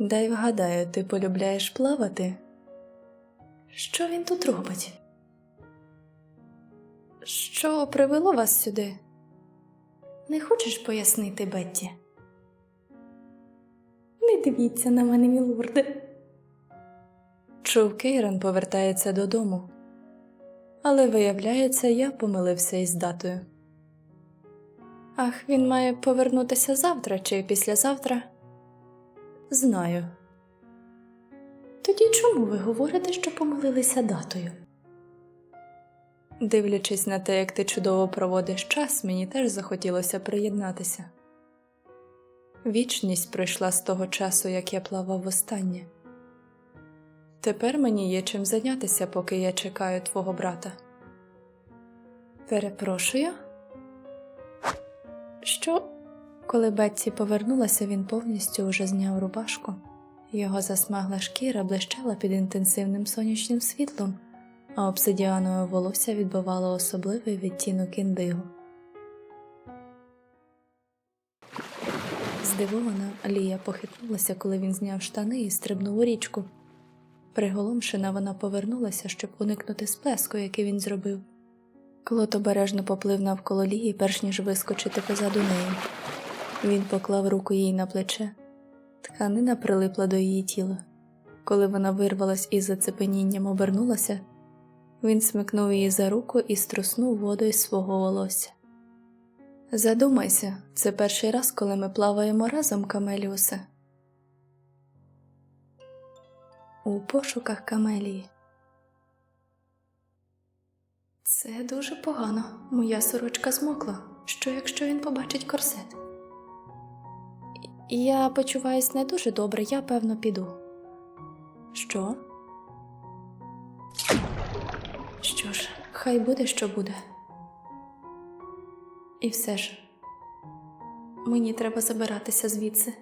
Дай вгадаю, ти полюбляєш плавати? Що він тут робить? Що привело вас сюди? Не хочеш пояснити, Бетті? Не дивіться на мене, мілорде. Чув Кейран повертається додому. Але виявляється, я помилився із датою. Ах, він має повернутися завтра чи післязавтра? Знаю. Тоді чому ви говорите, що помилилися датою? Дивлячись на те, як ти чудово проводиш час, мені теж захотілося приєднатися. Вічність пройшла з того часу, як я плавав востаннє. Тепер мені є чим зайнятися, поки я чекаю твого брата. Перепрошую. Що? Коли Бетті повернулася, він повністю уже зняв рубашку. Його засмагла шкіра блищала під інтенсивним сонячним світлом, а обсидіанове волосся відбивало особливий відтінок індиго. Здивована, Лія похитнулася, коли він зняв штани і стрибнув у річку. Приголомшена вона повернулася, щоб уникнути сплеску, який він зробив. Клод обережно поплив навколо Лії, перш ніж вискочити позаду неї. Він поклав руку їй на плече. Тканина прилипла до її тіла. Коли вона вирвалась із зацепенінням обернулася, він смикнув її за руку і струснув воду із свого волосся. Задумайся, це перший раз, коли ми плаваємо разом, Камеліусе. У пошуках Камелії. Це дуже погано. Моя сорочка змокла. Що, якщо він побачить корсет? Я почуваюсь не дуже добре, я певно піду. Що? Що ж, хай буде, що буде. І все ж, мені треба забиратися звідси.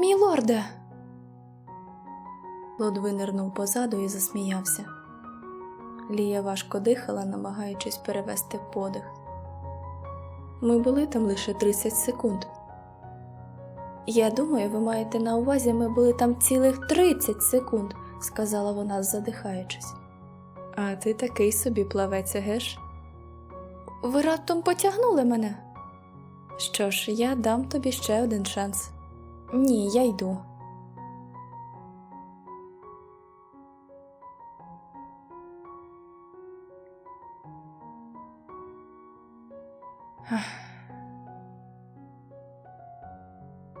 Мілорде. Лод винирнув позаду і засміявся. Лія важко дихала, намагаючись перевести подих. Ми були там лише 30 секунд. Я думаю, ви маєте на увазі, ми були там цілих 30 секунд, сказала вона, задихаючись. А ти такий собі плавець, геш? Ви раптом потягнули мене. Що ж, я дам тобі ще один шанс. Ні, я йду.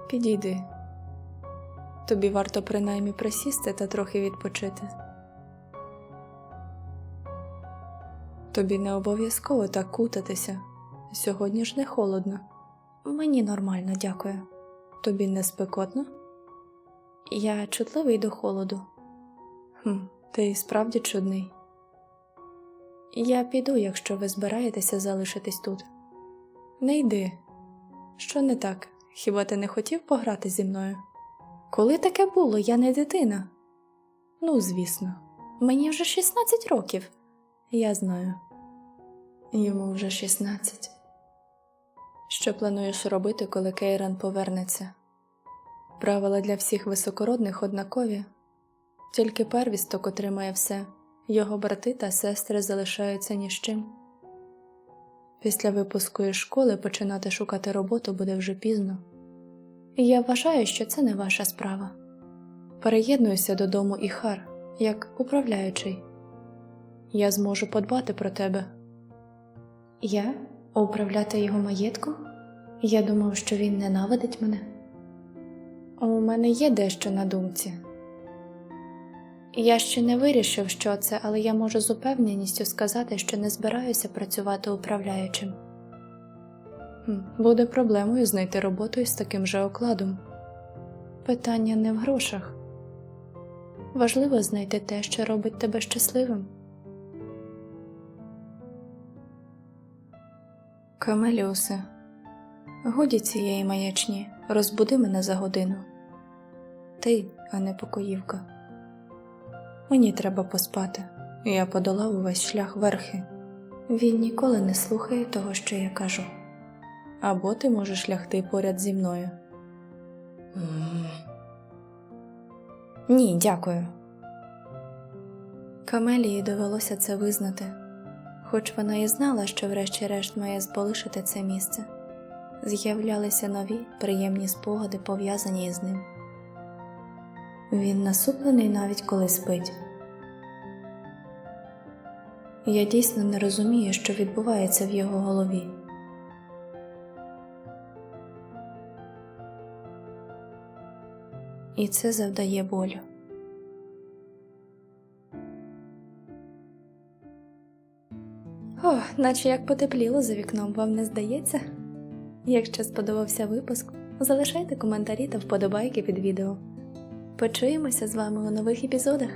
Підійди. Тобі варто принаймні присісти та трохи відпочити. Тобі не обов'язково так кутатися. Сьогодні ж не холодно. Мені нормально, дякую. Тобі не спекотно? Я чутливий до холоду. Хм, Ти справді чудний. Я піду, якщо ви збираєтеся залишитись тут. Не йди. Що не так? Хіба ти не хотів пограти зі мною? Коли таке було, я не дитина. Ну, звісно, мені вже 16 років. Я знаю. Йому вже 16. Що плануєш робити, коли Кейран повернеться? Правила для всіх високородних однакові, тільки первісток отримає все, його брати та сестри залишаються ні з чим. Після випуску із школи починати шукати роботу буде вже пізно. І я вважаю, що це не ваша справа. Переєднуйся додому і хар, як управляючий. Я зможу подбати про тебе. Я управляти його маєтком? Я думав, що він ненавидить мене. У мене є дещо на думці. Я ще не вирішив, що це, але я можу з упевненістю сказати, що не збираюся працювати управляючим. Буде проблемою знайти роботу із таким же окладом. Питання не в грошах. Важливо знайти те, що робить тебе щасливим. Камеліусе, годі цієї маячні, розбуди мене за годину. Ти, а не покоївка. Мені треба поспати. Я подолав увесь шлях верхи. Він ніколи не слухає того, що я кажу. Або ти можеш лягти поряд зі мною. Ні, дякую. Камелії довелося це визнати, хоч вона і знала, що врешті-решт має зболишити це місце. З'являлися нові приємні спогади, пов'язані із ним. Він насуплений навіть коли спить. Я дійсно не розумію, що відбувається в його голові. І це завдає болю. Наче як потепліло за вікном, вам не здається? Якщо сподобався випуск, залишайте коментарі та вподобайки під відео. Почуємося з вами у нових епізодах.